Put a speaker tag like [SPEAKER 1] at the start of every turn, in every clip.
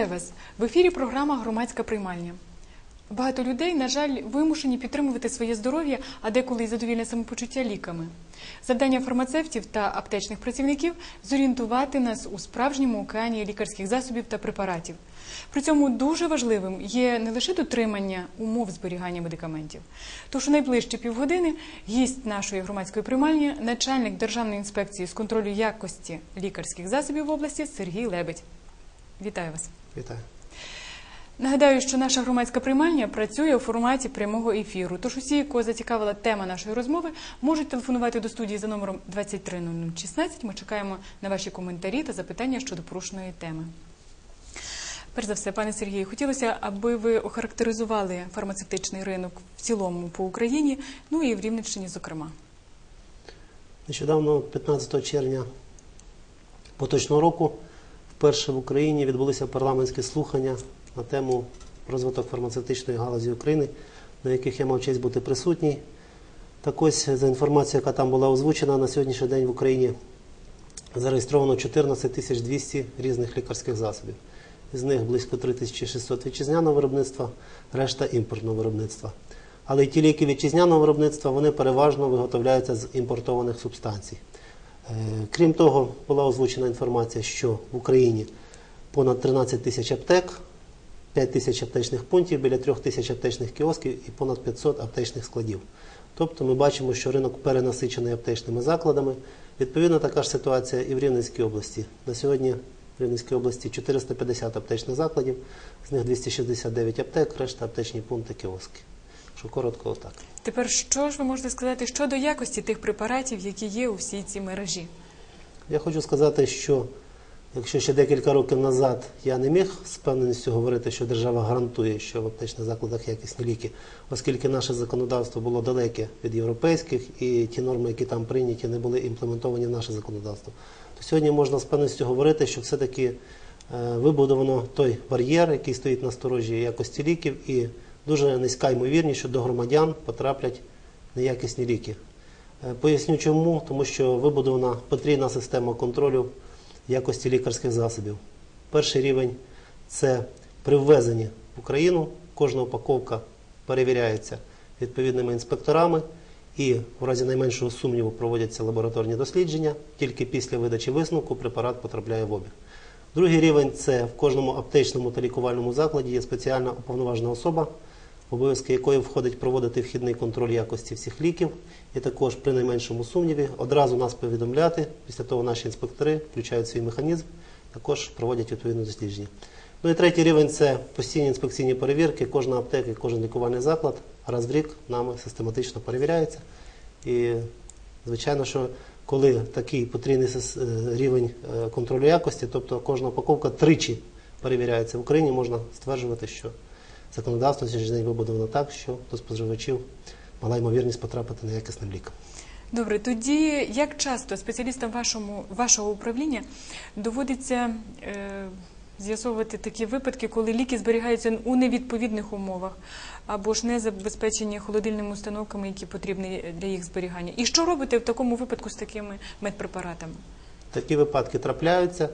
[SPEAKER 1] Вітаю вас! В ефірі програма Громадська приймальня. Багато людей, на жаль, вимушені підтримувати своє здоров'я, а деколи й задовільне самопочуття ліками. Завдання фармацевтів та аптечних працівників зорієнтувати нас у справжньому океані лікарських засобів та препаратів. При цьому дуже важливим є не лише дотримання умов зберігання медикаментів. Тож у найближчі півгодини гість нашої громадської приймальні, начальник Державної інспекції з контролю якості лікарських засобів в області Сергій Лебедь. Вітаю вас.
[SPEAKER 2] Вітаю.
[SPEAKER 1] Нагадаю, що наша громадська приймальня працює у форматі прямого ефіру. Тож усі, кого зацікавила тема нашої розмови, можуть телефонувати до студії за номером 230016. Ми чекаємо на ваші коментарі та запитання щодо порушеної теми. Перш за все, пане Сергію, хотілося, аби ви охарактеризували фармацевтичний ринок в цілому по Україні, ну і в Рівненщині, зокрема.
[SPEAKER 2] Нещодавно, 15 червня поточного року, вперше в Україні відбулися парламентські слухання на тему розвиток фармацевтичної галузі України, на яких я мав честь бути присутній. Так ось, за інформацією, яка там була озвучена, на сьогоднішній день в Україні зареєстровано 14 200 різних лікарських засобів. З них близько 3600 вітчизняного виробництва, решта імпортного виробництва. Але й ті ліки вітчизняного виробництва вони переважно виготовляються з імпортованих субстанцій. Е, Крім того, була озвучена інформація, що в Україні понад 13 тисяч аптек, 5 тисяч аптечних пунктів, біля 3 тисяч аптечних кіосків і понад 500 аптечних складів. Тобто ми бачимо, що ринок перенасичений аптечними закладами. Відповідно, така ж ситуація і в Рівненській області. На сьогодні в Рівненській області 450 аптечних закладів, з них 269 аптек, решта аптечні пункти, кіоски. Що коротко, отак.
[SPEAKER 1] Тепер що ж ви можете сказати щодо якості тих препаратів, які є у всій цій мережі?
[SPEAKER 2] Я хочу сказати, що якщо ще декілька років назад я не міг з певненістю говорити, що держава гарантує, що в аптечних закладах якісні ліки, оскільки наше законодавство було далеке від європейських і ті норми, які там прийняті, не були імплементовані в наше законодавство, то сьогодні можна з певністю говорити, що все-таки е, вибудовано той бар'єр, який стоїть на сторожі якості ліків, і дуже низька ймовірність, що до громадян потраплять неякісні ліки. Е, Поясню чому, тому що вибудована потрійна система контролю якості лікарських засобів. Перший рівень це при ввезенні в Україну. Кожна упаковка перевіряється відповідними інспекторами, і в разі найменшого сумніву проводяться лабораторні дослідження. Тільки після видачі висновку препарат потрапляє в обіг. Другий рівень це в кожному аптечному та лікувальному закладі є спеціальна уповноважена особа, обов'язки якої входить проводити вхідний контроль якості всіх ліків, і також при найменшому сумніві одразу нас повідомляти. Після того наші інспектори включають свій механізм, також проводять відповідне дослідження. Ну і третій рівень це постійні інспекційні перевірки. Кожна аптека, і кожен лікувальний заклад раз в рік нами систематично перевіряється. І звичайно, що коли такий потрійний е, рівень е, контролю якості, тобто кожна упаковка тричі перевіряється в Україні, можна стверджувати, що законодавство на сьогоднішній день вибудовано так, що до споживачів мала ймовірність потрапити неякісним ліком.
[SPEAKER 1] Добре, тоді як часто спеціалістам вашому, вашого управління доводиться е, з'ясовувати такі випадки, коли ліки зберігаються у невідповідних умовах або ж не забезпечені холодильними установками, які потрібні для їх зберігання? І що робите в такому випадку з такими медпрепаратами?
[SPEAKER 2] Такі випадки трапляються.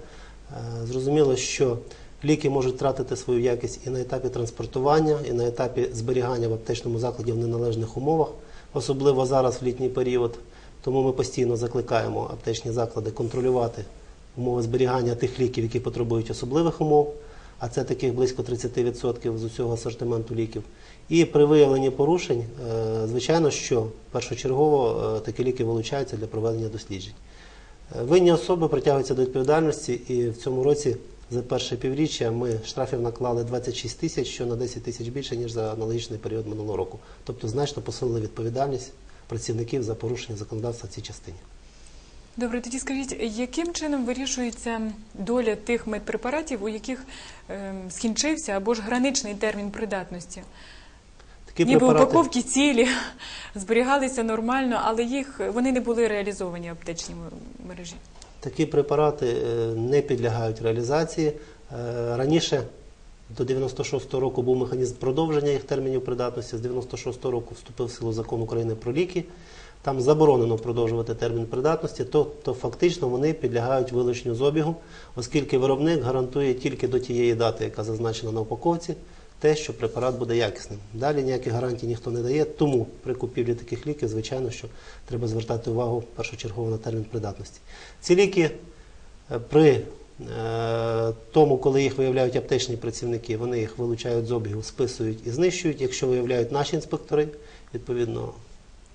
[SPEAKER 2] Е, Зрозуміло, що ліки можуть втратити свою якість і на етапі транспортування, і на етапі зберігання в аптечному закладі в неналежних умовах, особливо зараз в літній період. Тому ми постійно закликаємо аптечні заклади контролювати умови зберігання тих ліків, які потребують особливих умов, а це таких близько 30% з усього асортименту ліків. І при виявленні порушень, е, звичайно, що першочергово е, такі ліки вилучаються для проведення досліджень. Е, Винні особи притягуються до відповідальності, і в цьому році за перше півріччя ми штрафів наклали 26 тисяч, що на 10 тисяч більше, ніж за аналогічний період минулого року. Тобто значно посилили відповідальність працівників за порушення законодавства в цій частині.
[SPEAKER 1] Добре, тоді скажіть, яким чином вирішується доля тих медпрепаратів, у яких е, скінчився або ж граничний термін придатності?
[SPEAKER 2] Такі
[SPEAKER 1] Ніби
[SPEAKER 2] препарати,
[SPEAKER 1] упаковки цілі зберігалися нормально, але їх вони не були реалізовані в аптечній мережі.
[SPEAKER 2] Такі препарати е, не підлягають реалізації. Е, Раніше до 96-го року був механізм продовження їх термінів придатності. З 96-го року вступив в силу закон України про ліки. там заборонено продовжувати термін придатності, то, то фактично вони підлягають вилученню з обігу, оскільки виробник гарантує тільки до тієї дати, яка зазначена на упаковці, те, що препарат буде якісним. Далі ніяких гарантій ніхто не дає, тому при купівлі таких ліків, звичайно, що треба звертати увагу першочергово на термін придатності. Ці ліки е, при е, тому, коли їх виявляють аптечні працівники, вони їх вилучають з обігу, списують і знищують. Якщо виявляють наші інспектори, відповідно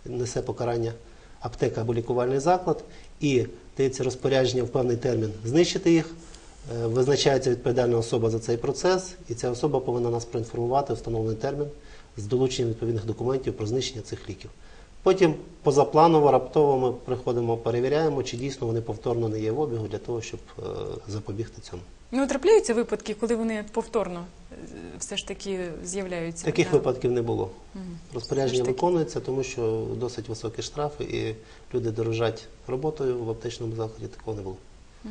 [SPEAKER 2] несе покарання аптека або лікувальний заклад і дається розпорядження в певний термін знищити їх. Е, Визначається відповідальна особа за цей процес, і ця особа повинна нас проінформувати встановлений термін з долученням відповідних документів про знищення цих ліків. Потім позапланово, раптово ми приходимо, перевіряємо, чи дійсно вони повторно не є в обігу для того, щоб е, запобігти цьому.
[SPEAKER 1] Ну, трапляються випадки, коли вони повторно е, все ж таки з'являються.
[SPEAKER 2] Таких
[SPEAKER 1] Да.
[SPEAKER 2] випадків не було.
[SPEAKER 1] Мгм.
[SPEAKER 2] Розпорядження виконується, тому що досить високі штрафи, і люди дорожать роботою в аптечному закладі. Такого не було.
[SPEAKER 1] Е,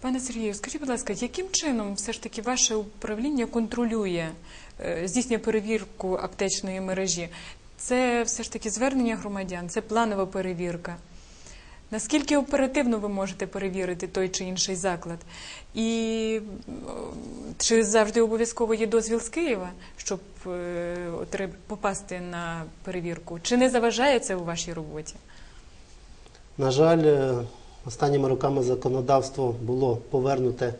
[SPEAKER 1] Пане Сергію, скажіть, будь ласка, яким чином все ж таки ваше управління контролює, е, здійснює перевірку аптечної мережі? Це все ж таки звернення громадян, це планова перевірка. Наскільки оперативно ви можете перевірити той чи інший заклад? І чи завжди обов'язково є дозвіл з Києва, щоб е, попасти на перевірку? Чи не заважає це у вашій роботі?
[SPEAKER 2] На жаль, е, останніми роками законодавство було повернуте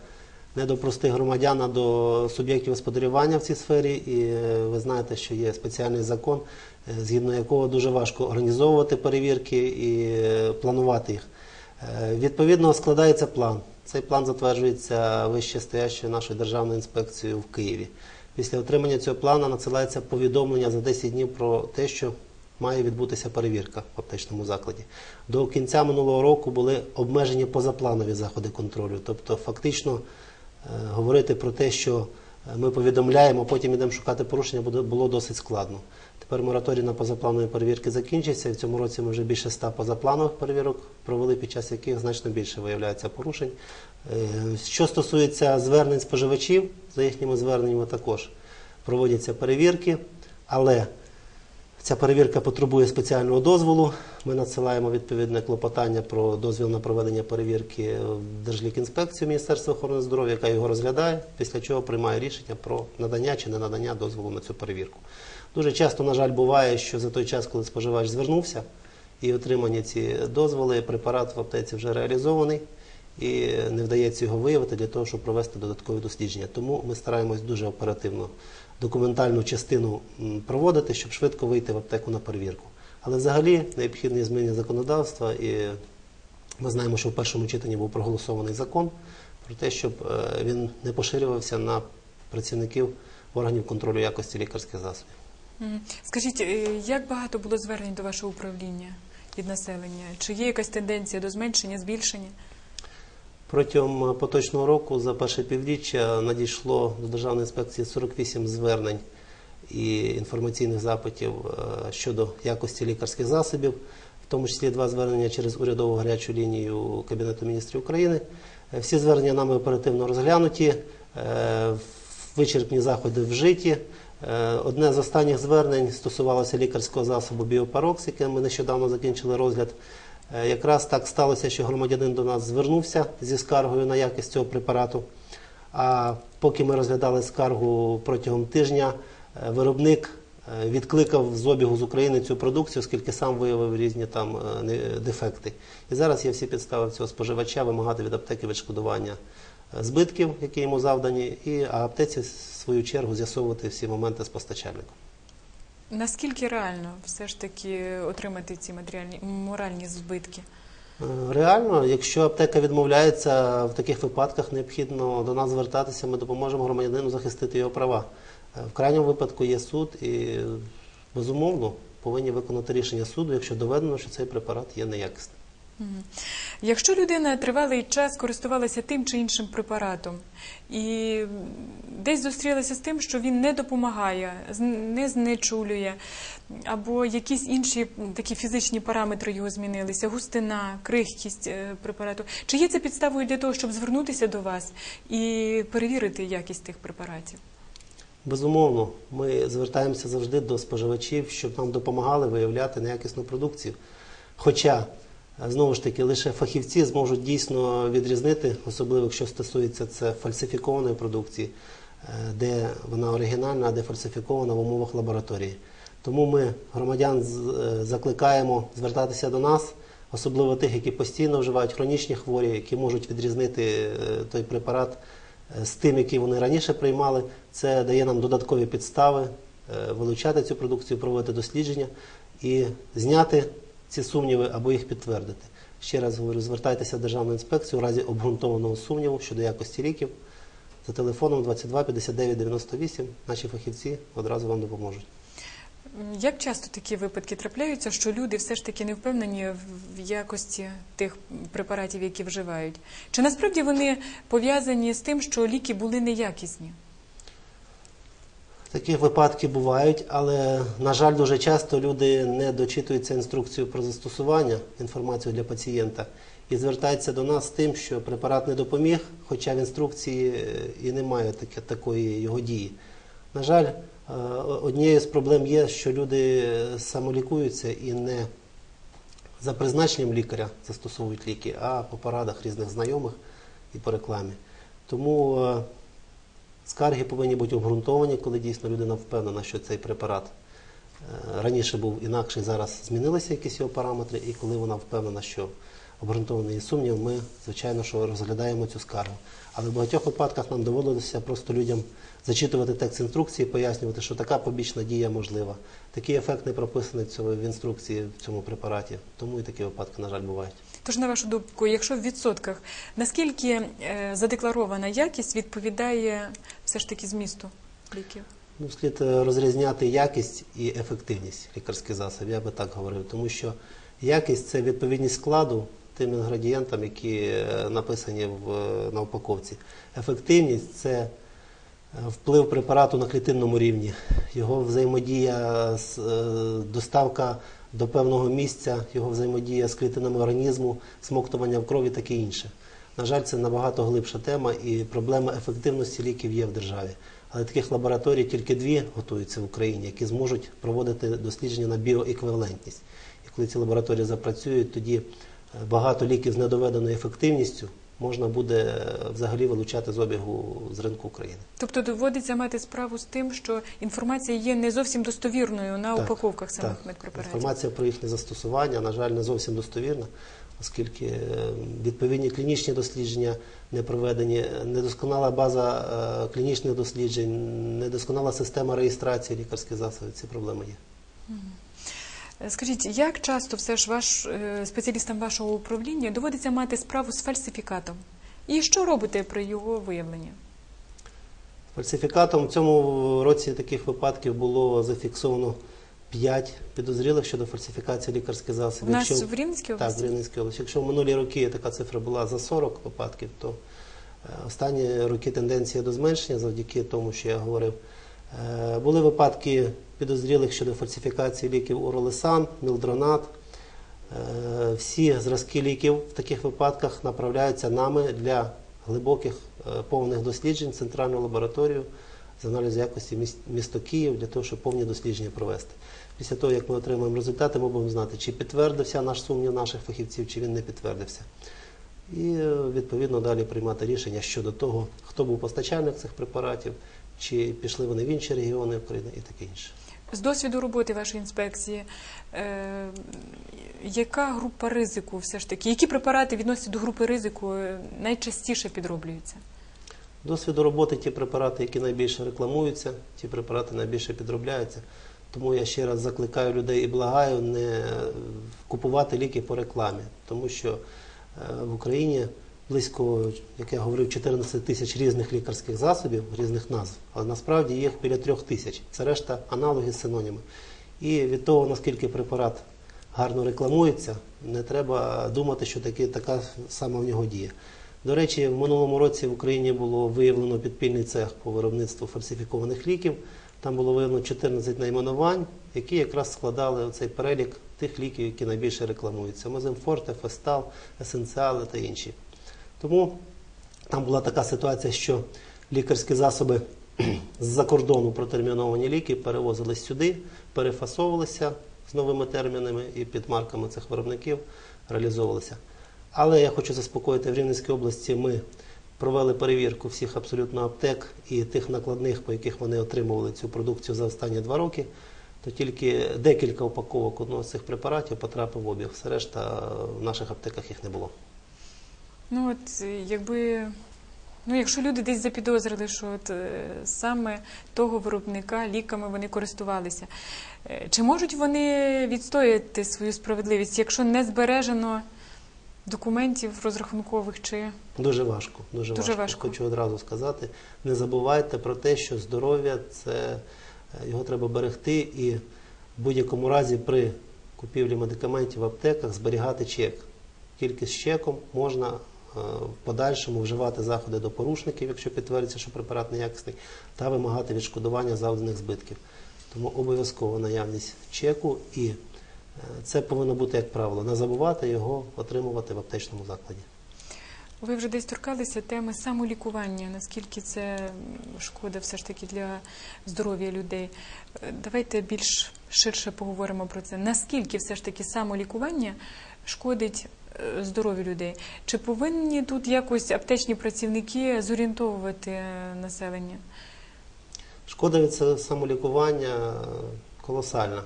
[SPEAKER 2] не до простих громадян, а до суб'єктів господарювання в цій сфері. І е, ви знаєте, що є спеціальний закон, е, згідно якого дуже важко організовувати перевірки і е, планувати їх. Відповідно, складається план. Цей план затверджується вище стоящою нашою державною інспекцією в Києві. Після отримання цього плану надсилається повідомлення за 10 днів про те, що має відбутися перевірка в аптечному закладі. До кінця минулого року були обмежені позапланові заходи контролю. Тобто, фактично е, говорити про те, що е, ми повідомляємо, потім йдемо шукати порушення, було досить складно. Тепер мораторій на позапланові перевірки закінчився. І в цьому році ми вже більше ста позапланових перевірок провели, під час яких значно більше виявляється порушень. Е, Що стосується звернень споживачів, за їхніми зверненнями також проводяться перевірки, але Ця перевірка потребує спеціального дозволу. Ми надсилаємо відповідне клопотання про дозвіл на проведення перевірки в Держлікінспекцію Міністерства охорони здоров'я, яка його розглядає, після чого приймає рішення про надання чи не надання дозволу на цю перевірку. Дуже часто, на жаль, буває, що за той час, коли споживач звернувся і отримані ці дозволи, препарат в аптеці вже реалізований і не вдається його виявити для того, щоб провести додаткові дослідження. Тому ми стараємось дуже оперативно документальну частину проводити, щоб швидко вийти в аптеку на перевірку. Але взагалі необхідні зміни законодавства, і ми знаємо, що в першому читанні був проголосований закон про те, щоб е, він не поширювався на працівників органів контролю якості лікарських засобів.
[SPEAKER 1] Скажіть, е, як багато було звернень до вашого управління від населення? Чи є якась тенденція до зменшення, збільшення?
[SPEAKER 2] Протягом е, поточного року за перше півріччя надійшло до Державної інспекції 48 звернень і інформаційних запитів е, щодо якості лікарських засобів, в тому числі два звернення через урядову гарячу лінію Кабінету міністрів України. Е, Всі звернення нами оперативно розглянуті, вичерпні заходи вжиті. Одне з останніх звернень стосувалося лікарського засобу Біопарокс, яке ми нещодавно закінчили розгляд. Е, Якраз так сталося, що громадянин до нас звернувся зі скаргою на якість цього препарату. А поки ми розглядали скаргу протягом тижня, е, виробник е, відкликав з обігу з України цю продукцію, оскільки сам виявив різні там дефекти. І зараз є всі підстави цього споживача вимагати від аптеки відшкодування збитків, які йому завдані, і аптеці в свою чергу з'ясовувати всі моменти з постачальником.
[SPEAKER 1] Наскільки реально все ж таки отримати ці матеріальні моральні збитки?
[SPEAKER 2] Е, Реально, якщо аптека відмовляється в таких випадках, необхідно до нас звертатися, ми допоможемо громадянину захистити його права. Е, В крайньому випадку є суд і безумовно повинні виконати рішення суду, якщо доведено, що цей препарат є неякісним.
[SPEAKER 1] Якщо людина тривалий час користувалася тим чи іншим препаратом і десь зустрілася з тим, що він не допомагає, не знечулює, або якісь інші такі фізичні параметри його змінилися, густина, крихкість е, препарату, чи є це підставою для того, щоб звернутися до вас і перевірити якість тих препаратів?
[SPEAKER 2] Безумовно, ми звертаємося завжди до споживачів, щоб нам допомагали виявляти неякісну продукцію. Хоча, знову ж таки, лише фахівці зможуть дійсно відрізнити, особливо якщо стосується це фальсифікованої продукції, е, де вона оригінальна, а де фальсифікована в умовах лабораторії. Тому ми громадян е, закликаємо звертатися до нас, особливо тих, які постійно вживають хронічні хворі, які можуть відрізнити е, той препарат з тим, який вони раніше приймали. Це дає нам додаткові підстави вилучати цю продукцію, проводити дослідження і зняти ці сумніви або їх підтвердити. Ще раз говорю, звертайтеся в Державну інспекцію у разі обґрунтованого сумніву щодо якості ліків за телефоном 22 59 98. Наші фахівці одразу вам допоможуть.
[SPEAKER 1] Як часто такі випадки трапляються, що люди все ж таки не впевнені в- якості тих препаратів, які вживають? Чи насправді вони пов'язані з тим, що ліки були неякісні?
[SPEAKER 2] Такі випадки бувають, але, на жаль, дуже часто люди не дочитуються інструкцію про застосування інформацію для пацієнта і звертаються до нас з тим, що препарат не допоміг, хоча в інструкції е, і немає таке, такої його дії. На жаль, е, однією з проблем є, що люди е, самолікуються і не за призначенням лікаря застосовують ліки, а по порадах різних знайомих і по рекламі. Тому Скарги повинні бути обґрунтовані, коли дійсно людина впевнена, що цей препарат е, раніше був інакший, зараз змінилися якісь його параметри, і коли вона впевнена, що обґрунтований сумнів, ми, звичайно, що розглядаємо цю скаргу. Але в багатьох випадках нам доводилося просто людям зачитувати текст інструкції, пояснювати, що така побічна дія можлива. Такий ефект не прописаний в інструкції в цьому препараті. Тому і такі випадки, на жаль, бувають.
[SPEAKER 1] Тож, на вашу думку, якщо в відсотках, наскільки е, задекларована якість відповідає все ж таки змісту ліків?
[SPEAKER 2] Ну, слід е, розрізняти якість і ефективність лікарських засобів, я би так говорив, тому що якість це відповідність складу тим інгредієнтам, які е, написані в, на упаковці. Ефективність це вплив препарату на клітинному рівні, його взаємодія доставка до певного місця, його взаємодія з клітинами організму, смоктування в крові, таке інше. На жаль, це набагато глибша тема, і проблема ефективності ліків є в державі. Але таких лабораторій тільки дві готуються в Україні, які зможуть проводити дослідження на біоеквівалентність. І коли ці лабораторії запрацюють, тоді е, багато ліків з недоведеною ефективністю можна буде взагалі вилучати з обігу з ринку України.
[SPEAKER 1] Тобто доводиться мати справу з тим, що інформація є не зовсім достовірною на
[SPEAKER 2] Так,
[SPEAKER 1] упаковках самих
[SPEAKER 2] так.
[SPEAKER 1] медпрепаратів.
[SPEAKER 2] Інформація про їхнє застосування, на жаль, не зовсім достовірна, оскільки е, відповідні клінічні дослідження не проведені, недосконала база е, клінічних досліджень, недосконала система реєстрації лікарських засобів. Ці проблеми є.
[SPEAKER 1] Скажіть, як часто все ж ваш е, спеціалістам вашого управління доводиться мати справу з фальсифікатом? І що робите при його виявленні?
[SPEAKER 2] Фальсифікатом в цьому році таких випадків було зафіксовано 5 підозрілих щодо фальсифікації лікарських засобів.
[SPEAKER 1] У нас
[SPEAKER 2] Якщо-
[SPEAKER 1] в Рівненській області?
[SPEAKER 2] Так, в? Рівненській області. Якщо в минулі роки така цифра була за 40 випадків, то е, останні роки тенденція до зменшення завдяки тому, що я говорив. Е, Були випадки підозрілих щодо фальсифікації ліків Уролесан, Мілдронат. Е, Всі зразки ліків в таких випадках направляються нами для глибоких е, повних досліджень центральну лабораторію з аналізу якості міс- місто Київ для того, щоб повні дослідження провести. Після того, як ми отримаємо результати, ми будемо знати, чи підтвердився наш сумнів наших фахівців, чи він не підтвердився. І відповідно далі приймати рішення щодо того, хто був постачальник цих препаратів, чи пішли вони в інші регіони України і таке інше.
[SPEAKER 1] З досвіду роботи вашої інспекції, е, яка група ризику все ж таки? Які препарати відносяться до групи ризику е, найчастіше підроблюються?
[SPEAKER 2] Досвіду роботи ті препарати, які найбільше рекламуються, ті препарати найбільше підробляються. Тому я ще раз закликаю людей і благаю не купувати ліки по рекламі, тому що е, в Україні близько, як я говорив, 14 тисяч різних лікарських засобів, різних назв, але насправді їх біля трьох тисяч. Це решта аналоги з синоніми. І від того, наскільки препарат гарно рекламується, не треба думати, що таки, така сама в нього дія. До речі, в минулому році в Україні було виявлено підпільний цех по виробництву фальсифікованих ліків. Там було виявлено 14 найменувань, які якраз складали цей перелік тих ліків, які найбільше рекламуються: Моземфорте, Фестал, Есенціали та інші. Тому там була така ситуація, що лікарські засоби з-за кордону протерміновані ліки перевозились сюди, перефасовувалися з новими термінами і під марками цих виробників реалізовувалися. Але я хочу заспокоїти, в Рівненській області ми провели перевірку всіх абсолютно аптек і тих накладних, по яких вони отримували цю продукцію за останні два роки. То тільки декілька упаковок одного з цих препаратів потрапив в обіг. Все решта в наших аптеках їх не було.
[SPEAKER 1] Ну от якби. Ну, якщо люди десь запідозрили, що от, е, саме того виробника ліками вони користувалися, е, чи можуть вони відстояти свою справедливість, якщо не збережено документів розрахункових чи
[SPEAKER 2] Дуже важко. Дуже,
[SPEAKER 1] Дуже
[SPEAKER 2] важко.
[SPEAKER 1] важко.
[SPEAKER 2] Хочу одразу сказати. Не забувайте про те, що здоров'я це е, його треба берегти і в будь-якому разі при купівлі медикаментів в аптеках зберігати чек. Тільки з чеком можна в подальшому вживати заходи до порушників, якщо підтвердиться, що препарат неякісний, та вимагати відшкодування завданих збитків. Тому обов'язково наявність чеку і е, це повинно бути як правило. Не забувати його отримувати в аптечному закладі.
[SPEAKER 1] ви вже десь торкалися теми самолікування, наскільки це шкода все ж таки для здоров'я людей. Е, Давайте більш ширше поговоримо про це. Наскільки все ж таки самолікування шкодить е, здоров'ю людей? Чи повинні тут якось аптечні працівники зорієнтовувати е, населення?
[SPEAKER 2] Шкода від самолікування е, колосальна.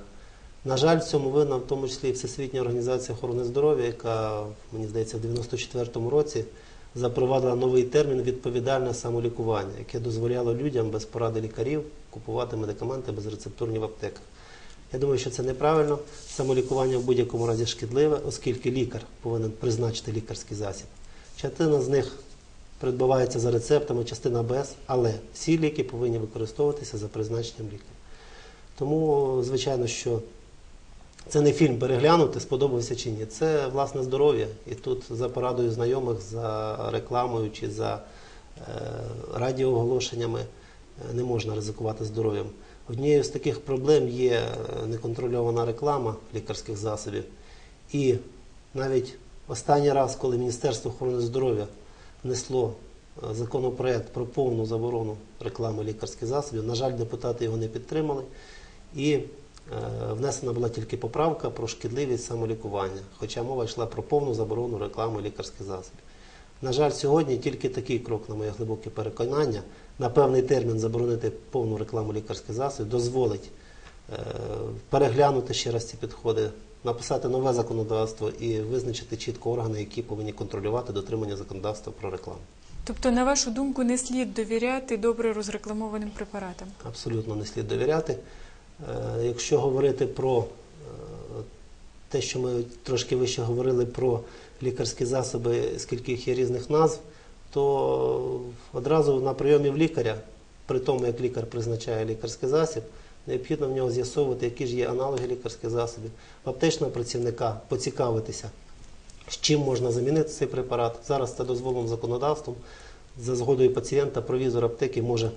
[SPEAKER 2] На жаль, в цьому винна в тому числі і Всесвітня організація охорони здоров'я, яка, мені здається, в 94-му році запровадила новий термін відповідальне самолікування, яке дозволяло людям без поради лікарів купувати медикаменти безрецептурні в аптеках. Я думаю, що це неправильно. Самолікування в будь-якому разі шкідливе, оскільки лікар повинен призначити лікарський засіб. Частина з них придбавається за рецептами, частина без, але всі ліки повинні використовуватися за призначенням лікаря. Тому, звичайно, що це не фільм переглянути, сподобався чи ні. Це власне здоров'я. І тут за порадою знайомих, за рекламою чи за е, радіооголошеннями е, не можна ризикувати здоров'ям. Однією з таких проблем є е, неконтрольована реклама лікарських засобів. І навіть останній раз, коли Міністерство охорони здоров'я внесло е, законопроект про повну заборону реклами лікарських засобів, на жаль, депутати його не підтримали. І е, внесена була тільки поправка про шкідливість самолікування, хоча мова йшла про повну заборону реклами лікарських засобів. На жаль, сьогодні тільки такий крок, на моє глибоке переконання, на певний термін заборонити повну рекламу лікарських засобів, дозволить е, переглянути ще раз ці підходи, написати нове законодавство і визначити чітко органи, які повинні контролювати дотримання законодавства про рекламу.
[SPEAKER 1] Тобто, на вашу думку, не слід довіряти добре розрекламованим препаратам?
[SPEAKER 2] Абсолютно не слід довіряти. Е, Якщо говорити про е, те, що ми трошки вище говорили про лікарські засоби, скільки їх є різних назв, то одразу на прийомі в лікаря, при тому як лікар призначає лікарський засіб, необхідно в нього з'ясовувати, які ж є аналоги лікарських засобів, аптечного працівника поцікавитися, з чим можна замінити цей препарат. Зараз це дозволено законодавством. За згодою пацієнта провізор аптеки може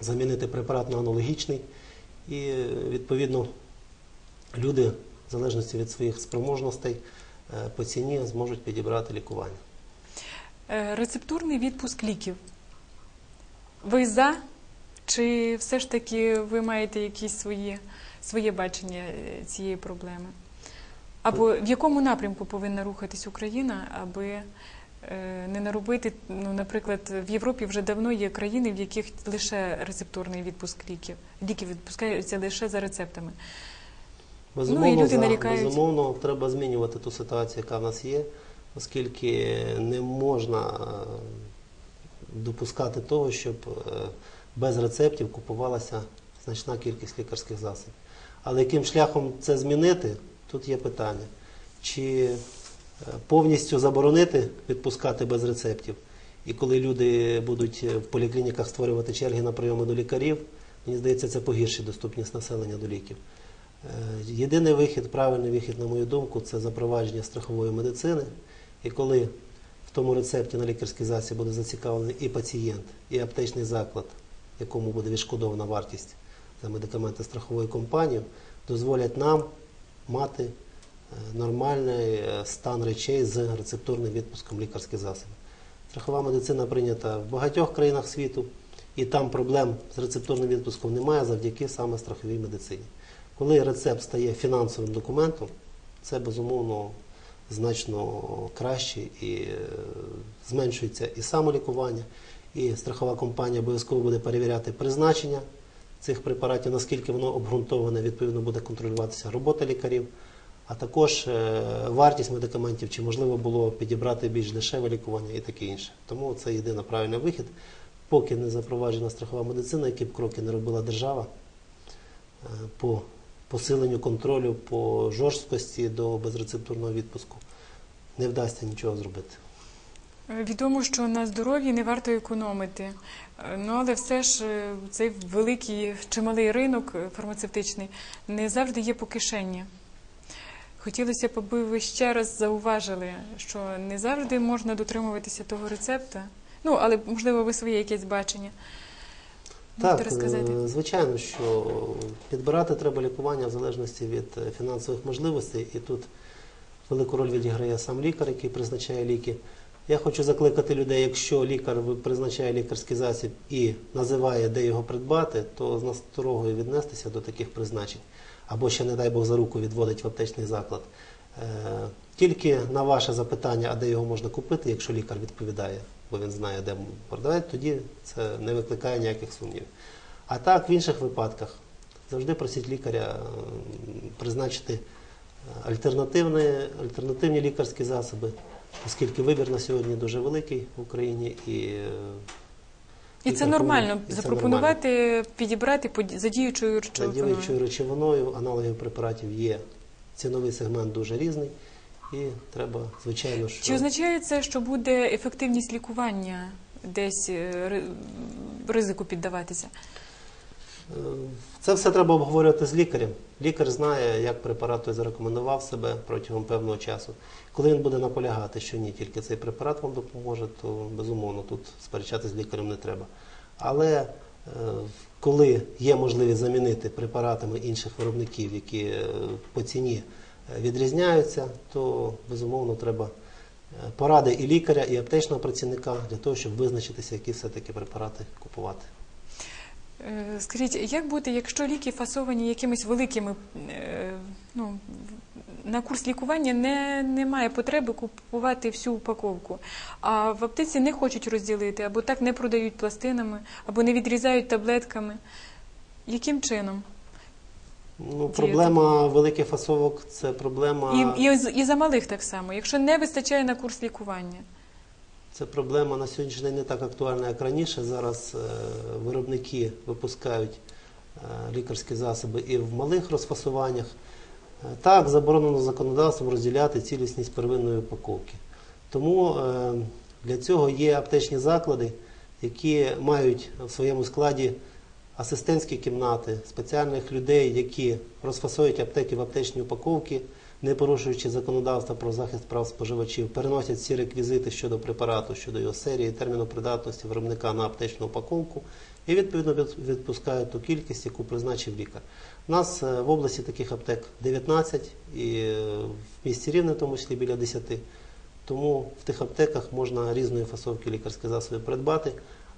[SPEAKER 2] замінити препарат на аналогічний. І відповідно люди, в залежності від своїх спроможностей, по ціні зможуть підібрати лікування.
[SPEAKER 1] Е, Рецептурний відпуск ліків. Ви за? Чи все ж таки ви маєте якісь свої, своє бачення е, цієї проблеми? Або в якому напрямку повинна рухатись Україна, аби е, не наробити, ну, наприклад, в Європі вже давно є країни, в яких лише рецептурний відпуск ліків. Ліки відпускаються лише за рецептами.
[SPEAKER 2] Безумовно,
[SPEAKER 1] Ну, і люди нарікають.
[SPEAKER 2] безумовно, треба змінювати ту ситуацію, яка в нас є, оскільки не можна е, допускати того, щоб е, без рецептів купувалася значна кількість лікарських засобів. Але яким шляхом це змінити, тут є питання. Чи е, повністю заборонити відпускати без рецептів, і коли люди будуть в поліклініках створювати черги на прийоми до лікарів, мені здається, це погіршить доступність населення до ліків. Е, Єдиний вихід, правильний вихід, на мою думку, це запровадження страхової медицини. І коли в тому рецепті на лікарський засіб буде зацікавлений і пацієнт, і аптечний заклад, якому буде відшкодована вартість за медикаменти страхової компанії, дозволять нам мати е, нормальний е, стан речей з рецептурним відпуском лікарських засобів. Страхова медицина прийнята в багатьох країнах світу, І там проблем з рецептурним відпуском немає завдяки саме страховій медицині. Коли рецепт стає фінансовим документом, це безумовно значно краще і е, зменшується і самолікування, і страхова компанія обов'язково буде перевіряти призначення цих препаратів, наскільки воно обґрунтоване, відповідно буде контролюватися робота лікарів, а також е, вартість медикаментів, чи можливо було підібрати більш дешеве лікування і таке інше. Тому це єдиний правильний вихід. Поки не запроваджена страхова медицина, які б кроки не робила держава е, по посиленню контролю, по жорсткості до безрецептурного відпуску, не вдасться нічого зробити.
[SPEAKER 1] Відомо, що на здоров'ї не варто економити. Ну, але все ж е, цей великий чималий ринок е, фармацевтичний не завжди є по кишені. Хотілося б, аби ви ще раз зауважили, що не завжди можна дотримуватися того рецепта. Ну, але можливо, ви своє якесь бачення.
[SPEAKER 2] Так,
[SPEAKER 1] розказати?
[SPEAKER 2] е, звичайно, що підбирати треба лікування в залежності від е, фінансових можливостей, і тут велику роль відіграє сам лікар, який призначає ліки. Я хочу закликати людей, якщо лікар призначає лікарський засіб і називає, де його придбати, то з насторогою віднестися до таких призначень. Або ще, не дай Бог, за руку відводить в аптечний заклад. Е, Тільки на ваше запитання, а де його можна купити, якщо лікар відповідає, бо він знає, де продавати, тоді це не викликає ніяких сумнівів. А так, в інших випадках завжди просіть лікаря е, призначити е, альтернативні, альтернативні лікарські засоби, оскільки вибір на сьогодні дуже великий в Україні і. е,
[SPEAKER 1] І це нормально
[SPEAKER 2] і це
[SPEAKER 1] запропонувати, підібрати за діючою
[SPEAKER 2] За діючою речовиною аналогів препаратів є. Ціновий сегмент дуже різний, і треба, звичайно, що
[SPEAKER 1] Чи означає це, що буде ефективність лікування десь е, ризику піддаватися?
[SPEAKER 2] Е, Це все треба обговорювати з лікарем. Лікар знає, як препарат той зарекомендував себе протягом певного часу. Коли він буде наполягати, що ні, тільки цей препарат вам допоможе, то безумовно тут сперечати з лікарем не треба. Але е, коли є можливість замінити препаратами інших виробників, які по ціні відрізняються, то безумовно треба е, поради і лікаря, і аптечного працівника для того, щоб визначитися, які все-таки препарати купувати.
[SPEAKER 1] Е, Скажіть, як бути, якщо ліки фасовані якимись великими, е, ну, на курс лікування не, немає потреби купувати всю упаковку, а в аптеці не хочуть розділити, або так не продають пластинами, або не відрізають таблетками. Яким чином?
[SPEAKER 2] Ну, проблема великих фасовок це проблема,
[SPEAKER 1] І, і, і за малих так само, якщо не вистачає на курс лікування.
[SPEAKER 2] це проблема на сьогоднішній день не так актуальна, як раніше. Зараз е, виробники випускають е, лікарські засоби і в малих розфасуваннях. Е, так, заборонено законодавством розділяти цілісність первинної упаковки. Тому е, для цього є аптечні заклади, які мають в своєму складі асистентські кімнати, спеціальних людей, які розфасують аптеки в аптечні упаковки, не порушуючи законодавство про захист прав споживачів, переносять всі реквізити щодо препарату, щодо його серії, терміну придатності виробника на аптечну упаковку і відповідно відпускають ту кількість, яку призначив лікар. У нас е, в області таких аптек 19 і е, в місті Рівне, в тому числі біля 10. Тому в тих аптеках можна різної фасовки лікарські засоби придбати.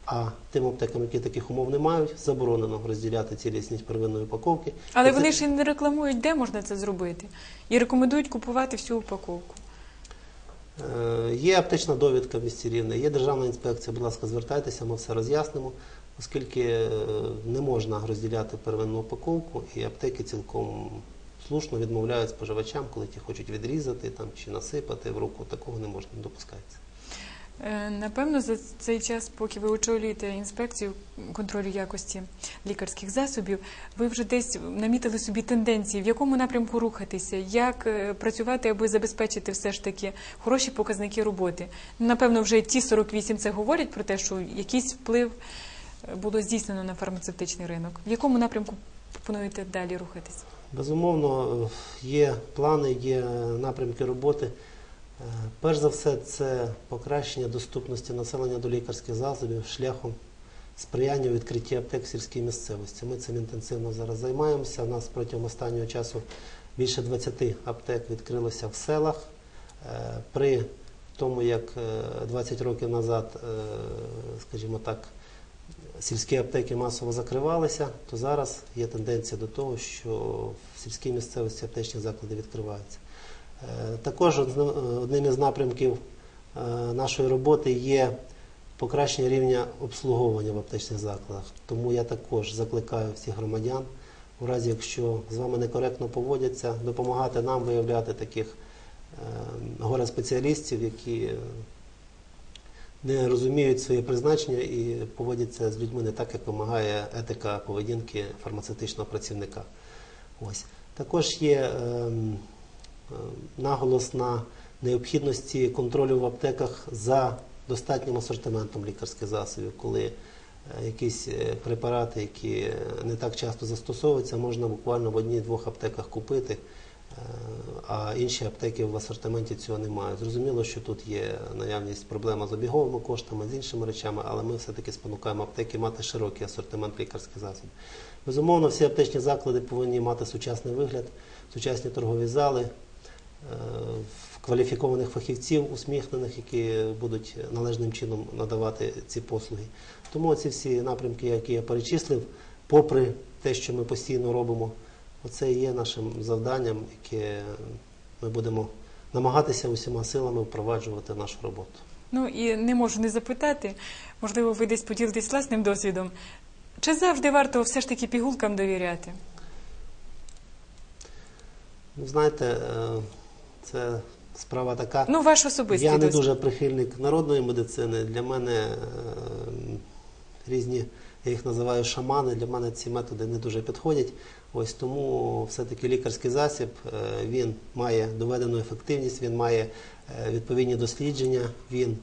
[SPEAKER 2] А тим аптекам, які таких умов не мають, заборонено розділяти цілісність первинної упаковки.
[SPEAKER 1] Але
[SPEAKER 2] це-
[SPEAKER 1] вони ж і не рекламують, де можна це зробити, і рекомендують купувати всю упаковку.
[SPEAKER 2] Е, Є аптечна довідка в місті Рівне, є державна інспекція, будь ласка, звертайтеся, ми все роз'яснимо, оскільки е, не можна розділяти первинну упаковку, і аптеки цілком слушно відмовляють споживачам, коли ті хочуть відрізати там, чи насипати в руку, такого не можна, не допускається.
[SPEAKER 1] Е, Напевно, за цей час, поки ви очолюєте інспекцію контролю якості лікарських засобів, ви вже десь намітили собі тенденції, в якому напрямку рухатися, як е, працювати, аби забезпечити все ж таки хороші показники роботи. Напевно, вже ті 48 це говорять про те, що якийсь вплив е, було здійснено на фармацевтичний ринок. В якому напрямку пропонуєте далі рухатись?
[SPEAKER 2] Безумовно, є плани, є напрямки роботи. Е, Перш за все, це покращення доступності населення до лікарських засобів шляхом сприяння відкритті аптек в сільській місцевості. Ми цим інтенсивно зараз займаємося. У нас протягом останнього часу більше 20 аптек відкрилося в селах. Е, При тому, як е, 20 років назад, е, скажімо так, сільські аптеки масово закривалися, то зараз є тенденція до того, що в сільській місцевості аптечні заклади відкриваються. Е, Також одним- із напрямків е, нашої роботи є покращення рівня обслуговування в аптечних закладах. Тому я також закликаю всіх громадян, у разі якщо з вами некоректно поводяться, допомагати нам виявляти таких е, горе-спеціалістів, які е, не розуміють своє призначення і поводяться з людьми не так, як вимагає етика поведінки фармацевтичного працівника. Ось. Також є ем, наголос на необхідності контролю в аптеках за достатнім асортиментом лікарських засобів, коли е, якісь е, препарати, які е, не так часто застосовуються, можна буквально в одній-двох аптеках купити, е, а інші аптеки в асортименті цього не мають. Зрозуміло, що тут є наявність проблема з обіговими коштами, з іншими речами, але ми все-таки спонукаємо аптеки мати широкий асортимент лікарських засобів. Безумовно, всі аптечні заклади повинні мати сучасний вигляд, сучасні торгові зали, е, кваліфікованих фахівців, усміхнених, які будуть належним чином надавати ці послуги. Тому ці всі напрямки, які я перечислив, попри те, що ми постійно робимо, оце є нашим завданням, яке ми будемо намагатися усіма силами впроваджувати нашу роботу.
[SPEAKER 1] Ну і не можу не запитати, можливо, ви десь поділитесь власним досвідом. Чи завжди варто все ж таки пігулкам довіряти?
[SPEAKER 2] Ну, знаєте, е, це справа така.
[SPEAKER 1] Ну, ваш особистий
[SPEAKER 2] Я не
[SPEAKER 1] досвід.
[SPEAKER 2] дуже прихильник народної медицини. Для мене е, різні, я їх називаю шамани, для мене ці методи не дуже підходять. Ось тому все-таки лікарський засіб е, він має доведену ефективність, він має е, відповідні дослідження, він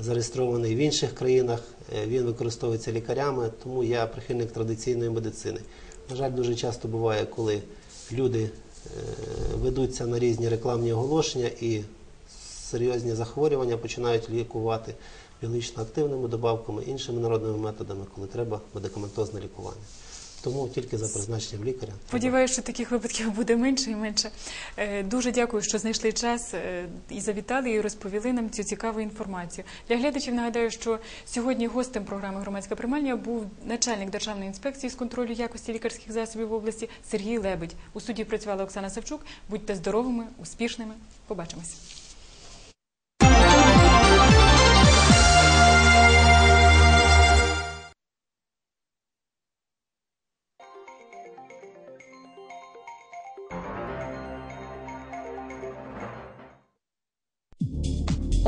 [SPEAKER 2] зареєстрований в інших країнах, е, він використовується лікарями, тому я прихильник традиційної медицини. На жаль, дуже часто буває, коли люди ведуться на різні рекламні оголошення і серйозні захворювання починають лікувати біологічно активними добавками, іншими народними методами, коли треба медикаментозне лікування. Тому тільки за призначенням лікаря.
[SPEAKER 1] Сподіваюся, що таких випадків буде менше і менше. Е, Дуже дякую, що знайшли час е, і завітали, і розповіли нам цю цікаву інформацію. Для глядачів нагадаю, що сьогодні гостем програми Громадська приймальня був начальник Державної інспекції з контролю якості лікарських засобів в області Сергій Лебедь. У суді працювала Оксана Савчук. Будьте здоровими, успішними. Побачимось.